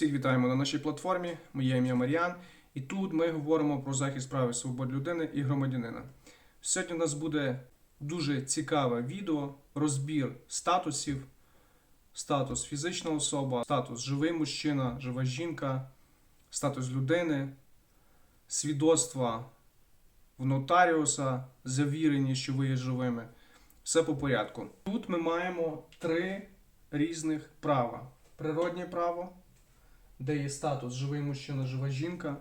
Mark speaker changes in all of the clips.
Speaker 1: Всіх вітаємо на нашій платформі. Моє ім'я Маріан, і тут ми говоримо про захист прав і свобод людини і громадянина. Сьогодні у нас буде дуже цікаве відео, розбір статусів, статус фізична особа, статус живий мужчина, жива жінка, статус людини, свідоцтва в нотаріуса, завірені, що ви є живими. Все по порядку. Тут ми маємо три різних права: природнє право, де є статус живий мужчина, жива жінка,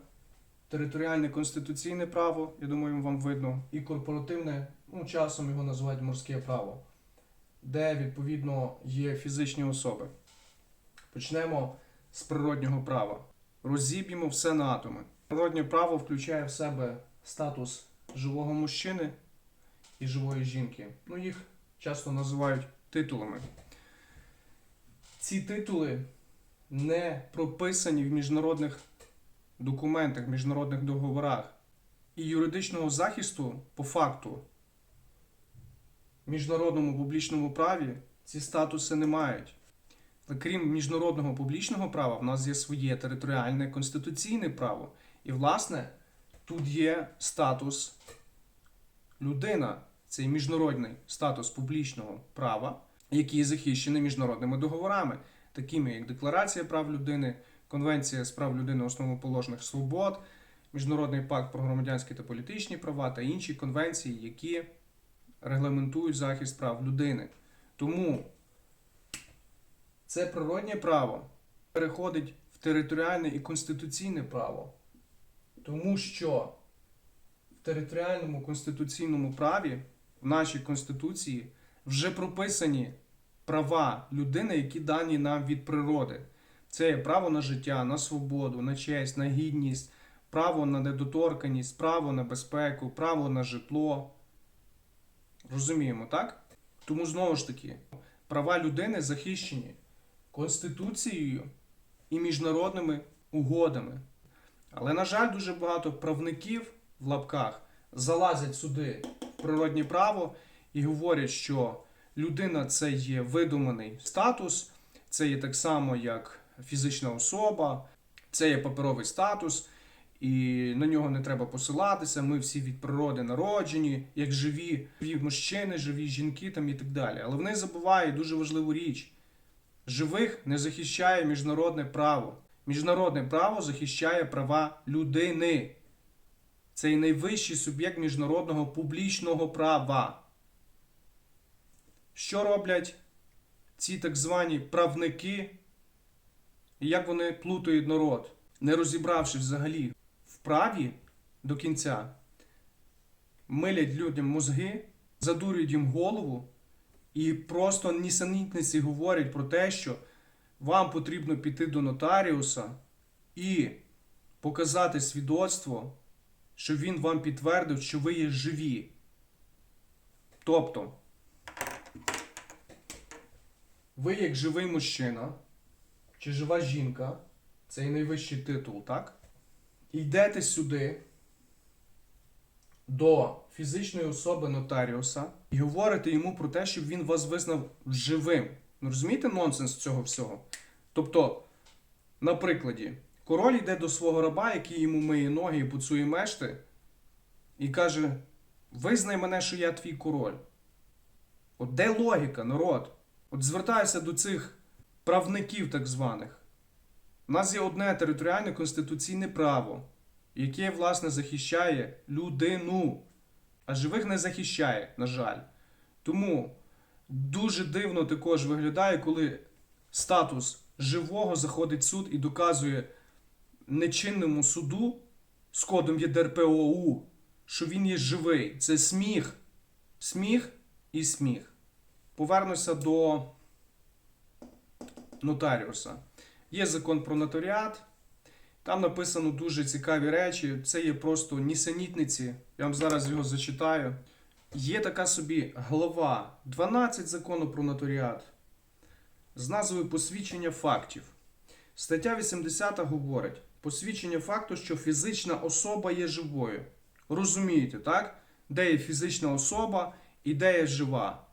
Speaker 1: територіальне конституційне право, я думаю, вам видно, і корпоративне, ну, часом його називають морське право, де відповідно є фізичні особи. Почнемо з природнього права. Розіб'ємо все на атоми. Природнє право включає в себе статус живого мужчини і живої жінки. Ну, їх часто називають титулами. Ці титули не прописані в міжнародних документах, міжнародних договорах. І юридичного захисту по факту міжнародному публічному праві ці статуси не мають. Але крім міжнародного публічного права, в нас є своє територіальне конституційне право. І, власне, тут є статус людина, цей міжнародний статус публічного права, який захищений міжнародними договорами такими як Декларація прав людини, Конвенція з прав людини основоположних свобод, Міжнародний пакт про громадянські та політичні права та інші конвенції, які регламентують захист прав людини. Тому це природнє право переходить в територіальне і конституційне право, тому що в територіальному конституційному праві в нашій конституції вже прописані права людини, які дані нам від природи. Це є право на життя, на свободу, на честь, на гідність, право на недоторканість, право на безпеку, право на житло. Розуміємо, так? Тому знову ж таки, права людини захищені Конституцією і міжнародними угодами. Але, на жаль, дуже багато правників в лапках залазять сюди в природнє право і говорять, що людина це є видуманий статус, це є так само, як фізична особа, це є паперовий статус, і на нього не треба посилатися. Ми всі від природи народжені, як живі, мужчини, живі жінки там і так далі. Але вони забувають дуже важливу річ: живих не захищає міжнародне право. Міжнародне право захищає права людини. Це і найвищий суб'єкт міжнародного публічного права. Що роблять ці так звані правники, і як вони плутають народ, не розібравши взагалі в праві до кінця, милять людям мозги, задурюють їм голову і просто нісенітниці говорять про те, що вам потрібно піти до нотаріуса і показати свідоцтво, що він вам підтвердив, що ви є живі. Тобто, ви як живий мужчина чи жива жінка, це і найвищий титул, так? Йдете сюди до фізичної особи нотаріуса і говорите йому про те, щоб він вас визнав живим. Ну розумієте нонсенс цього всього? Тобто, на прикладі, король йде до свого раба, який йому миє ноги і пуцує мешти, і каже: Визнай мене, що я твій король. От де логіка, народ? От звертаюся до цих правників так званих. У нас є одне територіальне конституційне право, яке, власне, захищає людину, а живих не захищає, на жаль. Тому дуже дивно також виглядає, коли статус живого заходить в суд і доказує нечинному суду з кодом ЄДРПОУ, що він є живий. Це сміх. Сміх і сміх. Повернуся до нотаріуса. Є закон про нотаріат. Там написано дуже цікаві речі. Це є просто нісенітниці. Я вам зараз його зачитаю. Є така собі глава 12 закону про нотаріат з назвою Посвідчення фактів. Стаття 80 говорить: посвідчення факту, що фізична особа є живою. Розумієте, так? Де є фізична особа і де є жива.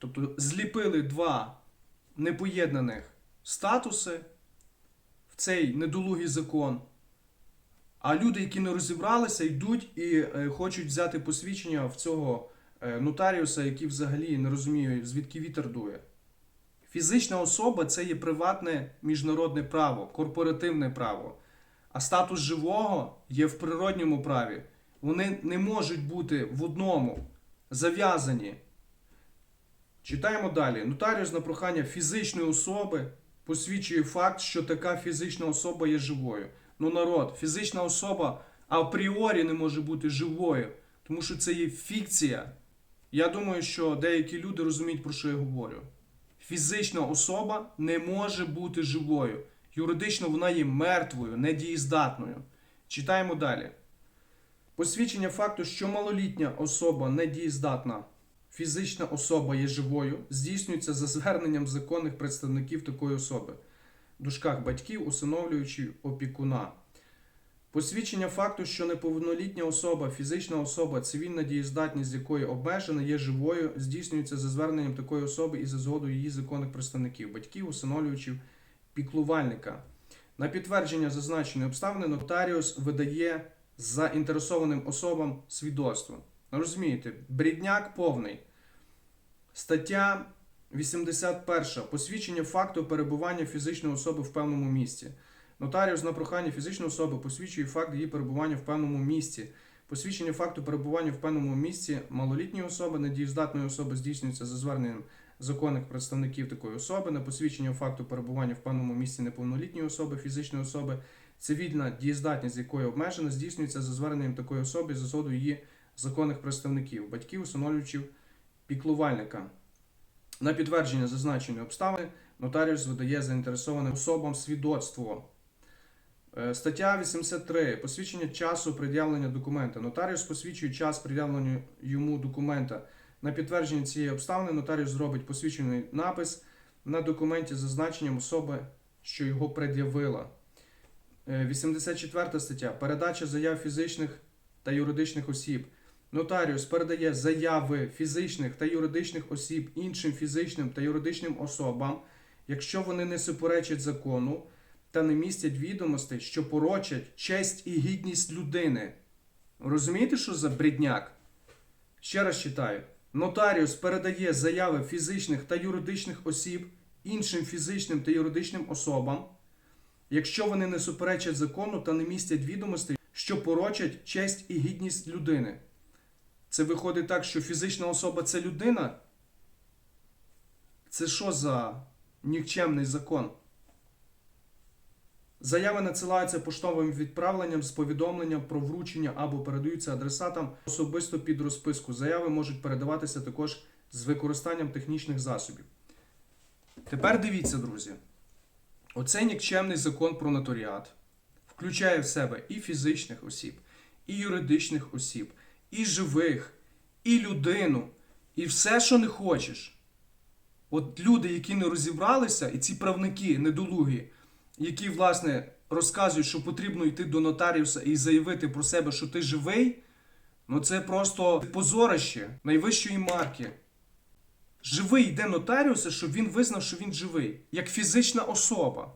Speaker 1: Тобто зліпили два непоєднаних статуси в цей недолугий закон. А люди, які не розібралися, йдуть і е, хочуть взяти посвідчення в цього е, нотаріуса, який взагалі не розуміє, звідки вітер дує. Фізична особа це є приватне міжнародне право, корпоративне право. А статус живого є в природньому праві. Вони не можуть бути в одному зав'язані. Читаємо далі. Нотаріус на прохання фізичної особи посвідчує факт, що така фізична особа є живою. Ну, народ, фізична особа апріорі не може бути живою, тому що це є фікція. Я думаю, що деякі люди розуміють, про що я говорю. Фізична особа не може бути живою. Юридично вона є мертвою, недієздатною. Читаємо далі. Посвідчення факту, що малолітня особа недієздатна, фізична особа є живою, здійснюється за зверненням законних представників такої особи. В дужках батьків, усиновлюючи опікуна. Посвідчення факту, що неповнолітня особа, фізична особа, цивільна дієздатність якої обмежена, є живою, здійснюється за зверненням такої особи і за згодою її законних представників, батьків, усиновлювачів, піклувальника. На підтвердження зазначеної обставини нотаріус видає заінтересованим особам свідоцтво. Ну, Розумієте, брідняк повний. Стаття 81. Посвідчення факту перебування фізичної особи в певному місці. Нотаріус на прохання фізичної особи посвідчує факт її перебування в певному місці. Посвідчення факту перебування в певному місці малолітньої особи, недієздатної особи здійснюється за зверненням законних представників такої особи. На посвідчення факту перебування в певному місці неповнолітньої особи, фізичної особи, цивільна дієздатність якої обмежена, здійснюється за зверненням такої особи за згодою її законних представників, батьків, усиновлювачів, піклувальника. На підтвердження зазначеної обставини нотаріус видає заінтересованим особам свідоцтво. Е, Стаття 83. Посвідчення часу пред'явлення документа. Нотаріус посвідчує час пред'явлення йому документа. На підтвердження цієї обставини нотаріус зробить посвідчений напис на документі з зазначенням особи, що його пред'явила. Е, 84 стаття. Передача заяв фізичних та юридичних осіб. Нотаріус передає заяви фізичних та юридичних осіб іншим фізичним та юридичним особам, якщо вони не суперечать закону та не містять відомостей, що порочать честь і гідність людини. Розумієте, що за брідняк? Ще раз читаю. Нотаріус передає заяви фізичних та юридичних осіб іншим фізичним та юридичним особам, якщо вони не суперечать закону та не містять відомостей, що порочать честь і гідність людини. Це виходить так, що фізична особа це людина? Це що за нікчемний закон? Заяви надсилаються поштовим відправленням з повідомленням про вручення або передаються адресатам особисто під розписку. Заяви можуть передаватися також з використанням технічних засобів. Тепер дивіться, друзі. Оцей нікчемний закон про нотаріат включає в себе і фізичних осіб, і юридичних осіб, і живих, і людину, і все, що не хочеш. От люди, які не розібралися, і ці правники недолугі, які, власне, розказують, що потрібно йти до нотаріуса і заявити про себе, що ти живий, ну це просто позорище найвищої марки. Живий йде нотаріуса, щоб він визнав, що він живий, як фізична особа.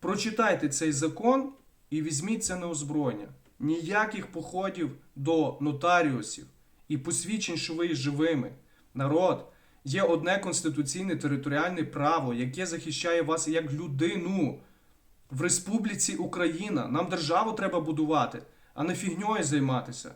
Speaker 1: Прочитайте цей закон і візьміть це на озброєння. Ніяких походів до нотаріусів і посвідчень, що ви є живими. Народ, є одне конституційне територіальне право, яке захищає вас як людину в Республіці Україна. Нам державу треба будувати, а не фігньою займатися.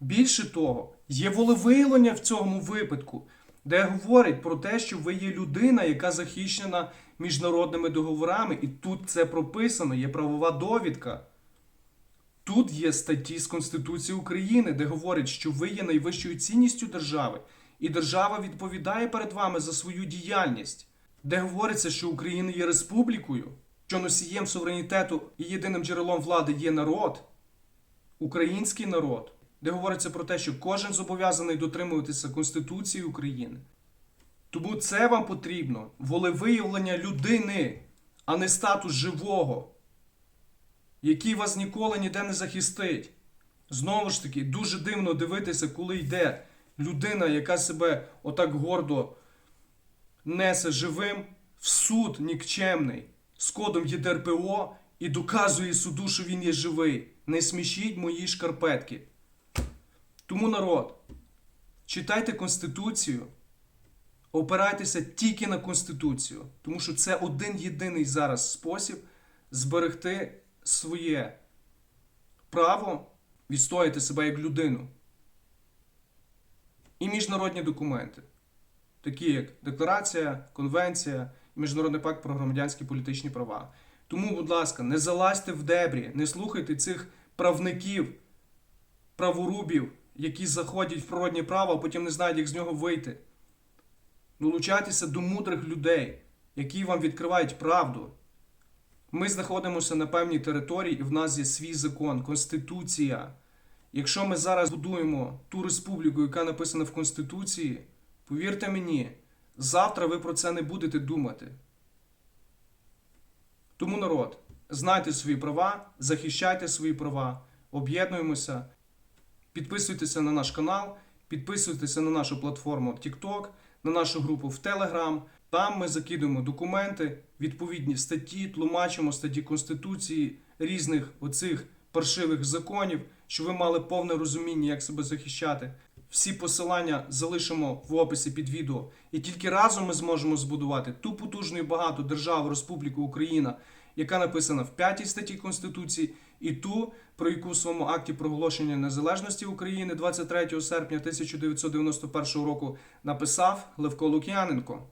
Speaker 1: Більше того, є волевиявлення в цьому випадку, де говорить про те, що ви є людина, яка захищена міжнародними договорами, і тут це прописано, є правова довідка. Тут є статті з Конституції України, де говорять, що ви є найвищою цінністю держави, і держава відповідає перед вами за свою діяльність, де говориться, що Україна є республікою, що носієм суверенітету і єдиним джерелом влади є народ, український народ, де говориться про те, що кожен зобов'язаний дотримуватися Конституції України. Тому це вам потрібно волевиявлення людини, а не статус живого який вас ніколи ніде не захистить. Знову ж таки, дуже дивно дивитися, коли йде людина, яка себе отак гордо несе живим в суд нікчемний, з кодом ЄДРПО і доказує суду, що він є живий. Не смішіть мої шкарпетки. Тому народ, читайте Конституцію, опирайтеся тільки на Конституцію, тому що це один єдиний зараз спосіб зберегти своє право відстояти себе як людину. І міжнародні документи, такі як Декларація, Конвенція, і Міжнародний пакт про громадянські політичні права. Тому, будь ласка, не залазьте в дебрі, не слухайте цих правників, праворубів, які заходять в природнє право, а потім не знають, як з нього вийти. Долучайтеся до мудрих людей, які вам відкривають правду. Ми знаходимося на певній території, і в нас є свій закон, Конституція. Якщо ми зараз будуємо ту республіку, яка написана в Конституції, повірте мені, завтра ви про це не будете думати. Тому народ, знайте свої права, захищайте свої права, об'єднуємося, підписуйтеся на наш канал, підписуйтеся на нашу платформу TikTok, на нашу групу в Telegram. Там ми закидуємо документи, відповідні статті, тлумачимо статті Конституції, різних оцих паршивих законів, щоб ви мали повне розуміння, як себе захищати. Всі посилання залишимо в описі під відео. І тільки разом ми зможемо збудувати ту потужну і багату державу Республіку Україна, яка написана в 5 статті Конституції, і ту, про яку в своєму акті проголошення незалежності України 23 серпня 1991 року написав Левко Лук'яненко.